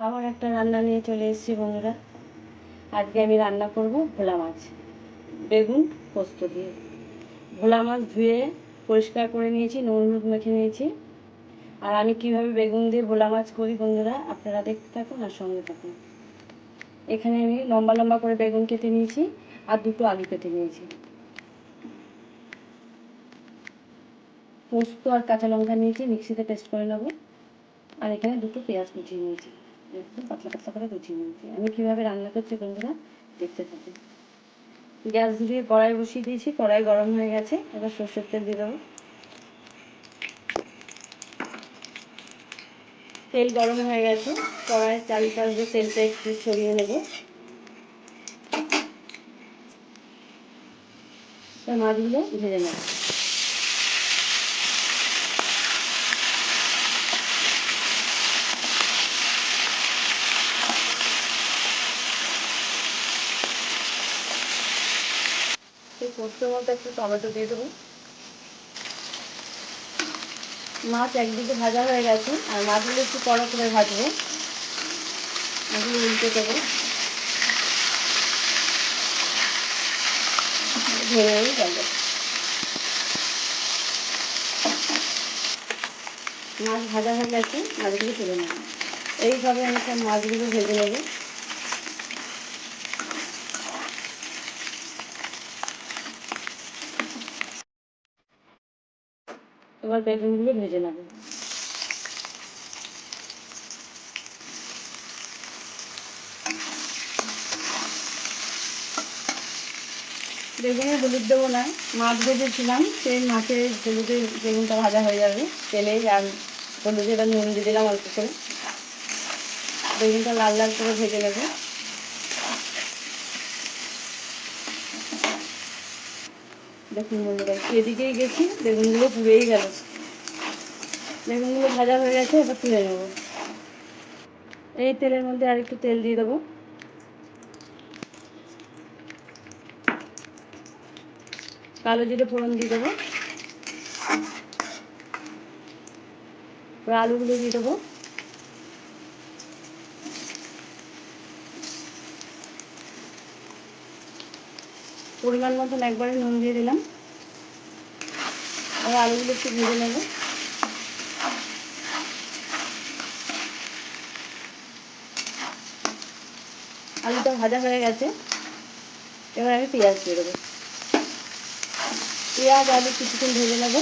আবার একটা রান্না নিয়ে চলে এসেছি বন্ধুরা। আজকে আমি রান্না করব ভোলা মাছ, বেগুন পোস্ত দিয়ে। ভোলা মাছ ধুয়ে পরিষ্কার করে নিয়েছি, নুন হলুদ মেখে নিয়েছি। আর আমি কীভাবে বেগুন দিয়ে ভোলা মাছ করি বন্ধুরা, আপনারা দেখতে থাকুন আর সঙ্গে থাকুন। এখানে আমি লম্বা লম্বা করে বেগুন কেটে নিয়েছি আর দুটো আলু কেটে নিয়েছি। পোস্ত আর কাঁচা লঙ্কা নিয়েছি, মিক্সিতে পেস্ট করে নেব। আর এখানে দুটো পেঁয়াজ কুচিয়ে নিয়েছি। পাতলা পাতলা করে কুচিয়ে নিয়েছি আমি কীভাবে রান্না করছি বন্ধুরা, দেখতে থাকি গ্যাস দিয়ে কড়াই বসিয়ে দিয়েছি, কড়াই গরম হয়ে গেছে, এবার সর্ষের তেল দিয়ে দেবো। তেল গরম হয়ে গেছে, কড়াইয়ের চারিপাশ দিয়ে তেলটা একটু ছড়িয়ে নেব। মাছগুলো ভেজে নেব। পোস্তের মধ্যে একটু টমেটো দিয়ে দেবো। মাছ একদিকে ভাজা হয়ে গেছে, আর মাছগুলো একটু কড়া করে ভাজবো। এগুলো উল্টে দেবো। মাছ ভাজা হয়ে গেছে, মাছগুলো তুলে নেব। এইভাবে আমি সব মাছগুলো ভেজে নেব। এবার বেগুনগুলো ভেজে নেব। বেগুনে হলুদ দেবো না, মাছ ভেজেছিলাম, সেই মাছের হলুদে বেগুনটা ভাজা হয়ে যাবে তেলেই আর হলুদে এবার নুন দিয়ে দিলাম অল্প করে। বেগুনটা লাল লাল করে ভেজে নেব। দেখুন বন্ধুরা, এদিকেই গেছি, বেগুনগুলো পুড়েই গেল। বেগুনগুলো ভাজা হয়ে গেছে, এবার তুলে নেব। এই তেলের মধ্যে আর একটু তেল দিয়ে দেবো। কালো জিরে ফোড়ন দিয়ে দেবো। আলুগুলো দিয়ে দেবো। পরিমাণ মতন একবারে নুন দিয়ে দিলাম। আর আলুগুলো একটু ভেজে নেব। আলুটা ভাজা হয়ে গেছে। এবার আমি পেঁয়াজ দিয়ে দেবো। পেঁয়াজ, আলু কিছুক্ষণ ভেজে নেব।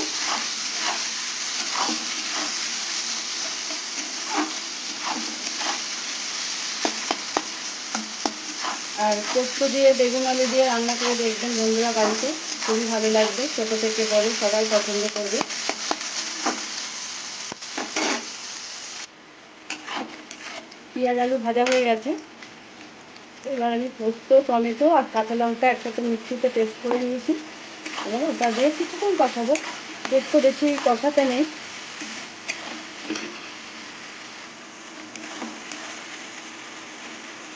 আর পোস্ত দিয়ে, বেগুন আলু দিয়ে রান্না করে দেখবেন বন্ধুরা বাড়িতে। খুবই ভালো লাগবে, ছোটো থেকে বড়, সবাই পছন্দ করবে। পেঁয়াজ আলু ভাজা হয়ে গেছে। এবার আমি পোস্ত, টমেটো আর কাঁচা লঙ্কা একসাথে মিক্সিতে পেস্ট করে নিয়েছি। এবার ওটা দিয়ে কিছুক্ষণ কষাবো। পোস্ত বেশি কষাতে নেই।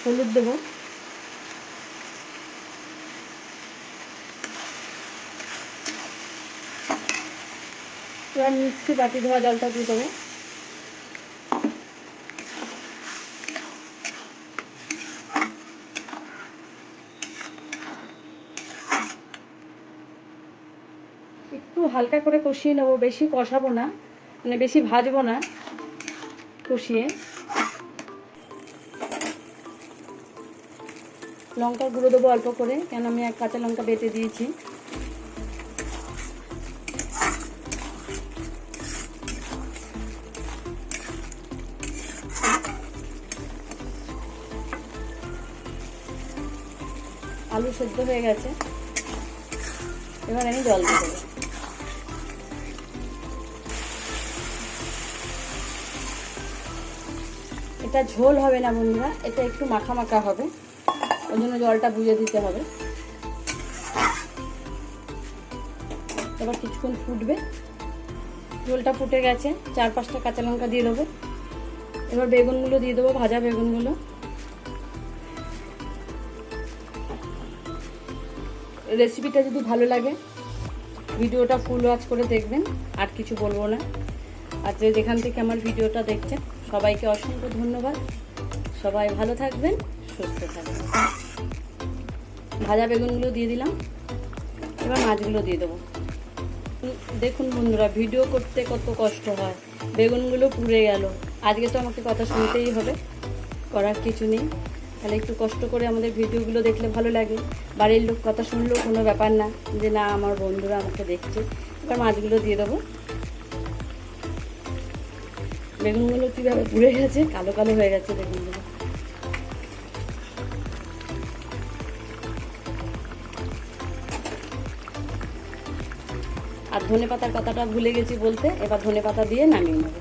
হলুদ দেবো। এবার মিক্সি বাটি ধোয়া জলটা দিয়ে দেবো। একটু হালকা করে কষিয়ে নেব, বেশি কষাবো না মানে বেশি ভাজবো না, কষিয়ে। লঙ্কার গুঁড়ো দেবো অল্প করে, কেন আমি এক কাঁচা লঙ্কা বেটে দিয়েছি। আলু সেদ্ধ হয়ে গেছে। এবার আমি জল দিয়ে দেবো। এটা ঝোল হবে না বন্ধুরা, এটা একটু মাখা মাখা হবে। ওই জন্য জলটা বুঝে দিতে হবে। এবার কিছুক্ষণ ফুটবে। ঝোলটা ফুটে গেছে চার পাঁচটা কাঁচা লঙ্কা দিয়ে দেবো। এবার বেগুনগুলো দিয়ে দেবো, ভাজা বেগুনগুলো। রেসিপিটা যদি ভালো লাগে ভিডিওটা ফুল ওয়াচ করে দেখবেন, আর কিছু বলব না। আর যে যেখান থেকে আমার ভিডিওটা দেখছেন, সবাইকে অসংখ্য ধন্যবাদ। সবাই ভালো থাকবেন, সুস্থ থাকবেন। ভাজা বেগুনগুলো দিয়ে দিলাম, এবার মাছগুলো দিয়ে দেবো। দেখুন বন্ধুরা ভিডিও করতে কত কষ্ট হয়। বেগুনগুলো পুড়ে গেল। আজকে তো আমাকে কথা শুনতেই হবে, করার কিছু নেই। তাহলে একটু কষ্ট করে আমাদের ভিডিওগুলো দেখলে ভালো লাগে। বাড়ির লোক কথা শুনলেও কোনো ব্যাপার না যে না, আমার বন্ধুরা আমাকে দেখছে। এবার মাছগুলো দিয়ে দেবো। বেগুনগুলো কীভাবে পুড়ে গেছে? কালো কালো হয়ে গেছে বেগুনগুলো। আর ধনে পাতার কথাটা ভুলে গেছি বলতে, এবার ধনে পাতা দিয়ে নামিয়ে নেব।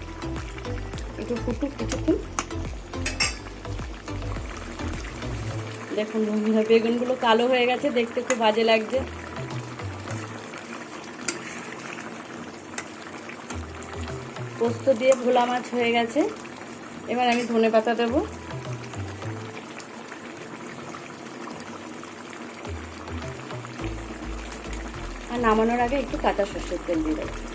একটু ফুটুক, কিছুক্ষণ। দেখুন, বন্ধুরা, বেগুনগুলো কালো হয়ে গেছে, দেখতে খুব বাজে লাগছে। পোস্ত দিয়ে ভোলা মাছ হয়ে গেছে। এবার আমি ধনে পাতা দেবো। আর নামানোর আগে একটু কাঁচা সর্ষের তেল দিয়ে দেবো।